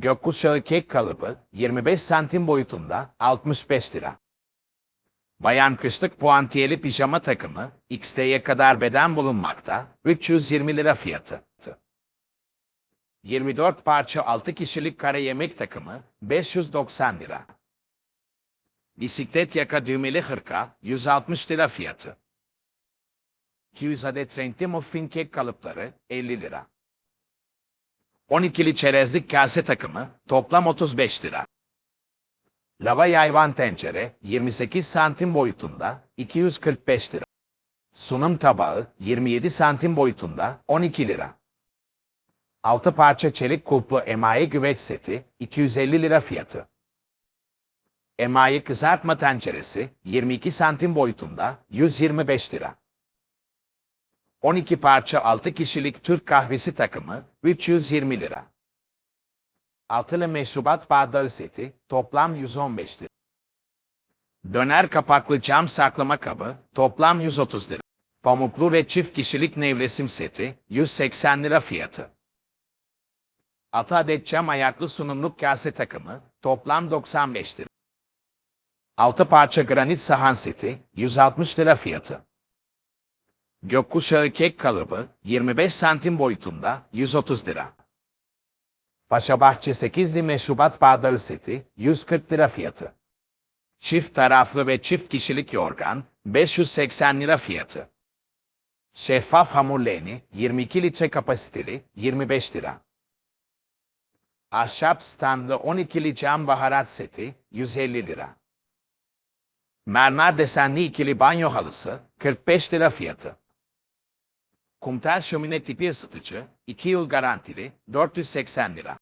Gökkuşağı kek kalıbı 25 santim boyutunda 65 lira. Bayan kışlık puantiyeli pijama takımı XT'ye kadar beden bulunmakta 320 lira fiyatı. 24 parça 6 kişilik kare yemek takımı 590 lira. Bisiklet yaka düğmeli hırka 160 lira fiyatı. 200 adet renkli muffin kek kalıpları 50 lira. 12'li çerezlik kase takımı toplam 35 lira. Lava yayvan tencere 28 santim boyutunda 245 lira. Sunum tabağı 27 santim boyutunda 12 lira. 6 parça çelik kulplu emaye güveç seti 250 lira fiyatı. Emaye kızartma tenceresi 22 santim boyutunda 125 lira. 12 parça 6 kişilik Türk kahvesi takımı 320 lira. Altılı meşrubat bardağı seti toplam 115 lira. Döner kapaklı cam saklama kabı toplam 130 lira. Pamuklu ve çift kişilik nevresim seti 180 lira fiyatı. 6 adet cam ayaklı sunumluk kase takımı toplam 95 lira. 6 parça granit sahan seti 160 lira fiyatı. Gökkuşağı kek kalıbı 25 santim boyutunda 130 lira. Paşabahçe 8'li meşrubat bardağı seti 140 lira fiyatı. Çift taraflı ve çift kişilik yorgan 580 lira fiyatı. Şeffaf hamur leğeni 22 litre kapasiteli 25 lira. Ahşap standlı 12'li cam baharat seti 150 lira. Mermer desenli ikili banyo halısı 45 lira fiyatı. Kumtel şömine tipi ısıtıcı 2 yıl garantili 480 lira.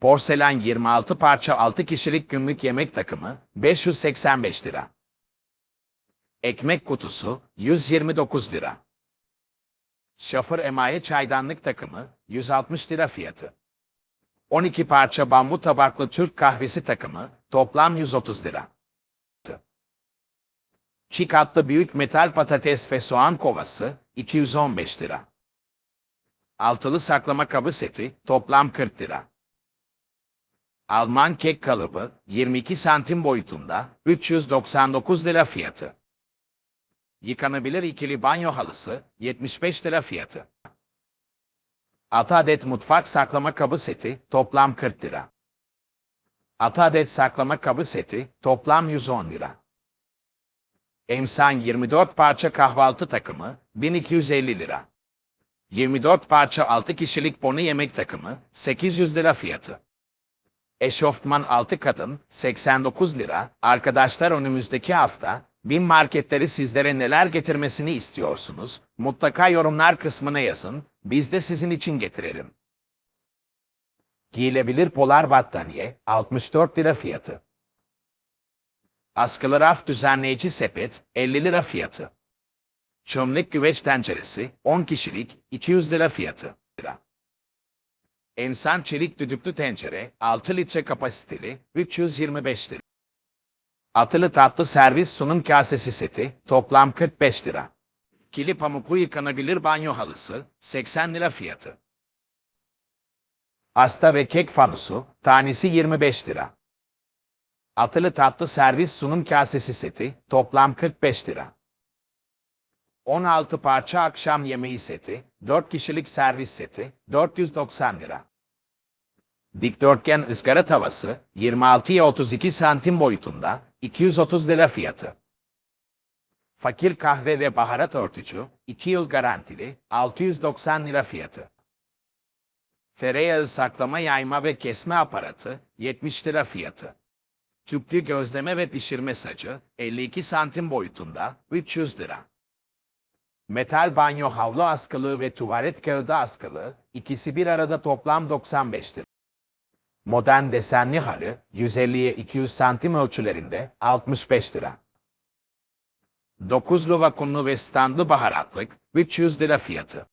Porselen 26 parça 6 kişilik günlük yemek takımı 585 lira. Ekmek kutusu 129 lira. Şoför emaye çaydanlık takımı 160 lira fiyatı. 12 parça bambu tabaklı Türk kahvesi takımı toplam 130 lira. Çiğ atlı büyük metal patates ve soğan kovası 215 lira. Altılı saklama kabı seti toplam 40 lira. Alman kek kalıbı 22 santim boyutunda 399 lira fiyatı. Yıkanabilir ikili banyo halısı 75 lira fiyatı. 6 adet mutfak saklama kabı seti toplam 40 lira. 6 adet saklama kabı seti toplam 110 lira. Emsan 24 parça kahvaltı takımı 1250 lira. 24 parça 6 kişilik bonu yemek takımı 800 lira fiyatı. Eşofman 6 kadın 89 lira. Arkadaşlar önümüzdeki hafta bin marketleri sizlere neler getirmesini istiyorsunuz? Mutlaka yorumlar kısmına yazın. Biz de sizin için getirelim. Giyilebilir polar battaniye 64 lira fiyatı. Askılı raf düzenleyici sepet 50 lira fiyatı. Çömlek güveç tenceresi 10 kişilik 200 lira fiyatı. Lira. Ensan çelik düdüklü tencere 6 litre kapasiteli 325 lira. Atılı tatlı servis sunum kasesi seti toplam 45 lira. Kili pamuklu yıkanabilir banyo halısı 80 lira fiyatı. Asta ve kek fanusu tanesi 25 lira. Atılı tatlı servis sunum kasesi seti toplam 45 lira. 16 parça akşam yemeği seti, 4 kişilik servis seti 490 lira. Dikdörtgen ızgara tavası 26'ya 32 santim boyutunda 230 lira fiyatı. Fakir kahve ve baharat örtücü 2 yıl garantili 690 lira fiyatı. Tereyağı saklama yayma ve kesme aparatı 70 lira fiyatı. Tüplü gözleme ve pişirme sacı 52 santim boyutunda 300 lira. Metal banyo havlu askılığı ve tuvalet kağıdı askılığı ikisi bir arada toplam 95 lira. Modern desenli halı 150'ye 200 santim ölçülerinde 65 lira. Dokuzlu vakumlu ve standlı baharatlık 300 lira fiyatı.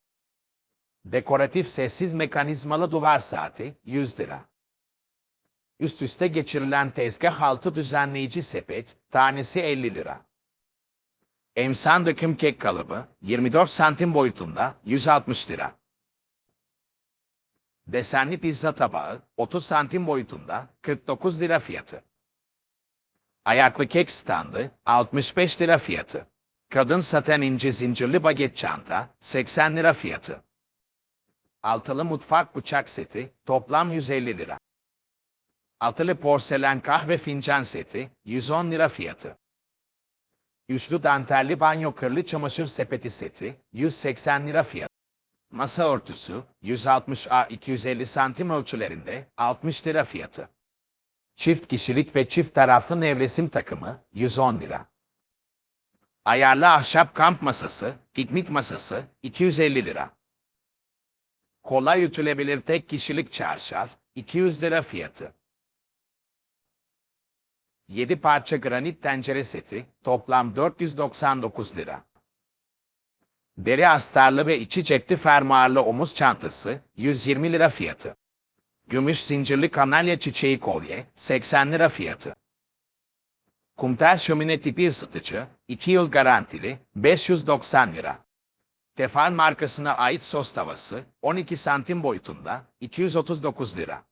Dekoratif sessiz mekanizmalı duvar saati 100 lira. Üst üste geçirilen tezgah altı düzenleyici sepet tanesi 50 lira. Emsan döküm kek kalıbı 24 santim boyutunda 160 lira. Desenli pizza tabağı 30 santim boyutunda 49 lira fiyatı. Ayaklı kek standı 65 lira fiyatı. Kadın saten ince zincirli baget çanta 80 lira fiyatı. Altılı mutfak bıçak seti toplam 150 lira. Altılı porselen kahve fincan seti 110 lira fiyatı. Üçlü dantelli banyo kırlı çamaşır sepeti seti 180 lira fiyatı. Masa örtüsü 160 a 250 santim ölçülerinde 60 lira fiyatı. Çift kişilik ve çift taraflı nevresim takımı 110 lira. Ayarlı ahşap kamp masası, piknik masası 250 lira. Kolay ütülebilir tek kişilik çarşaf 200 lira fiyatı. 7 parça granit tencere seti toplam 499 lira. Deri astarlı ve içi cepli fermuarlı omuz çantası 120 lira fiyatı. Gümüş zincirli kanalya çiçeği kolye 80 lira fiyatı. Kumtel şömine tipi ısıtıcı 2 yıl garantili 590 lira. Tefal markasına ait sos tavası 12 santim boyutunda 239 lira.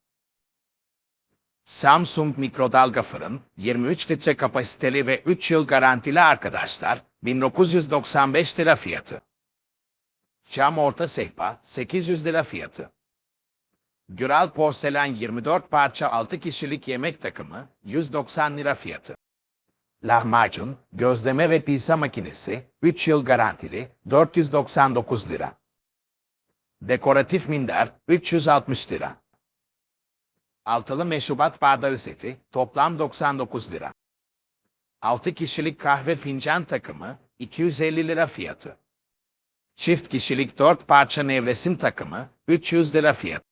Samsung mikrodalga fırın 23 litre kapasiteli ve 3 yıl garantili arkadaşlar 1995 lira fiyatı. Cam orta sehpa 800 lira fiyatı. Güral porselen 24 parça 6 kişilik yemek takımı 190 lira fiyatı. Lahmacun, gözleme ve pizza makinesi 3 yıl garantili 499 lira. Dekoratif minder 360 lira. Altılı meşrubat bardağı seti toplam 99 lira. 6 kişilik kahve fincan takımı 250 lira fiyatı. Çift kişilik 4 parça nevresim takımı 300 lira fiyatı.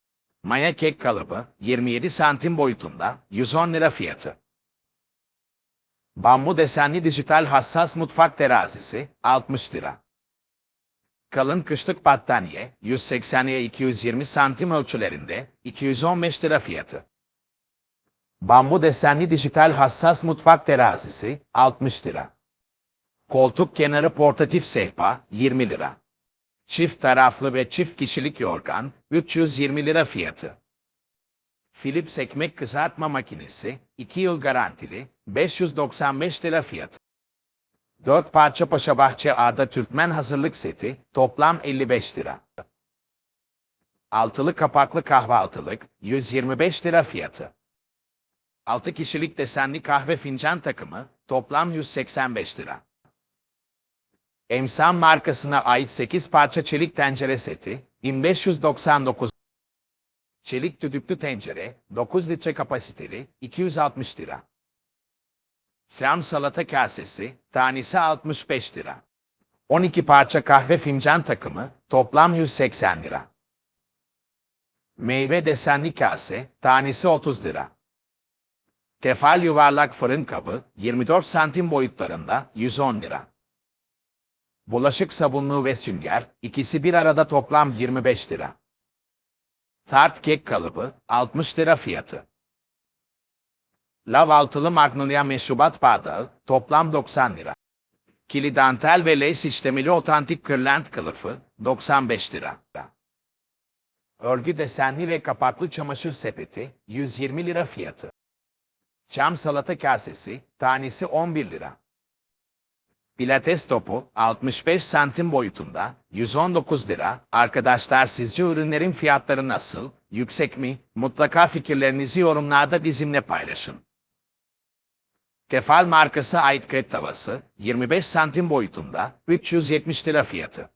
Maya kek kalıbı 27 santim boyutunda 110 lira fiyatı. Bambu desenli dijital hassas mutfak terazisi 60 lira. Kalın kışlık battaniye 180'ye 220 santim ölçülerinde 215 lira fiyatı. Bambu desenli dijital hassas mutfak terazisi 60 lira. Koltuk kenarı portatif sehpa 20 lira. Çift taraflı ve çift kişilik yorgan 320 lira fiyatı. Philips ekmek kızartma makinesi 2 yıl garantili 595 lira fiyatı. 4 parça Paşabahçe Ağda Türkmen hazırlık seti toplam 55 lira. Altılı kapaklı kahvaltılık 125 lira fiyatı. 6 kişilik desenli kahve fincan takımı toplam 185 lira. Emsal markasına ait 8 parça çelik tencere seti 1599 Çelik düdüklü tencere 9 litre kapasiteli 260 lira. Şam salata kasesi tanesi 65 lira. 12 parça kahve fincan takımı toplam 180 lira. Meyve desenli kase tanesi 30 lira. Tefal yuvarlak fırın kabı 24 santim boyutlarında 110 lira. Bulaşık sabunluğu ve sünger ikisi bir arada toplam 25 lira. Tart kek kalıbı 60 lira fiyatı. Lav altılı magnolia meşrubat bardağı toplam 90 lira. Kili dantel ve lace işlemeli otantik kırlent kılıfı 95 lira. Örgü desenli ve kapaklı çamaşır sepeti 120 lira fiyatı. Çam salata kasesi tanesi 11 lira. Pilates topu 65 santim boyutunda 119 lira. Arkadaşlar sizce ürünlerin fiyatları nasıl? Yüksek mi? Mutlaka fikirlerinizi yorumlarda bizimle paylaşın. Tefal markası ait krep tavası 25 santim boyutunda 370 lira fiyatı.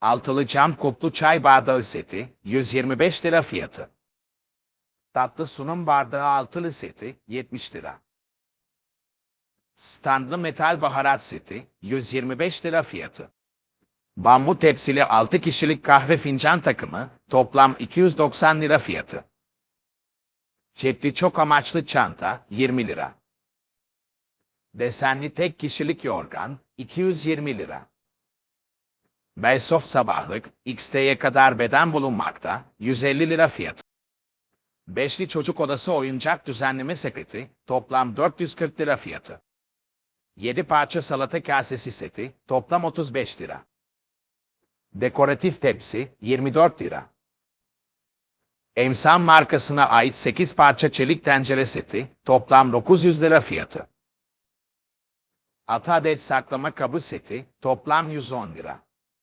Altılı cam kuplu çay bardağı seti 125 lira fiyatı. Tatlı sunum bardağı altılı seti 70 lira. Standlı metal baharat seti 125 lira fiyatı. Bambu tepsili 6 kişilik kahve fincan takımı toplam 290 lira fiyatı. Cepli çok amaçlı çanta 20 lira. Desenli tek kişilik yorgan 220 lira. Beysoft sabahlık XT'ye kadar beden bulunmakta 150 lira fiyatı. Beşli çocuk odası oyuncak düzenleme sepeti toplam 440 lira fiyatı. 7 parça salata kasesi seti toplam 35 lira. Dekoratif tepsi 24 lira. Emsal markasına ait 8 parça çelik tencere seti, toplam 900 lira fiyatı. 6 adet saklama kabı seti, toplam 110 lira.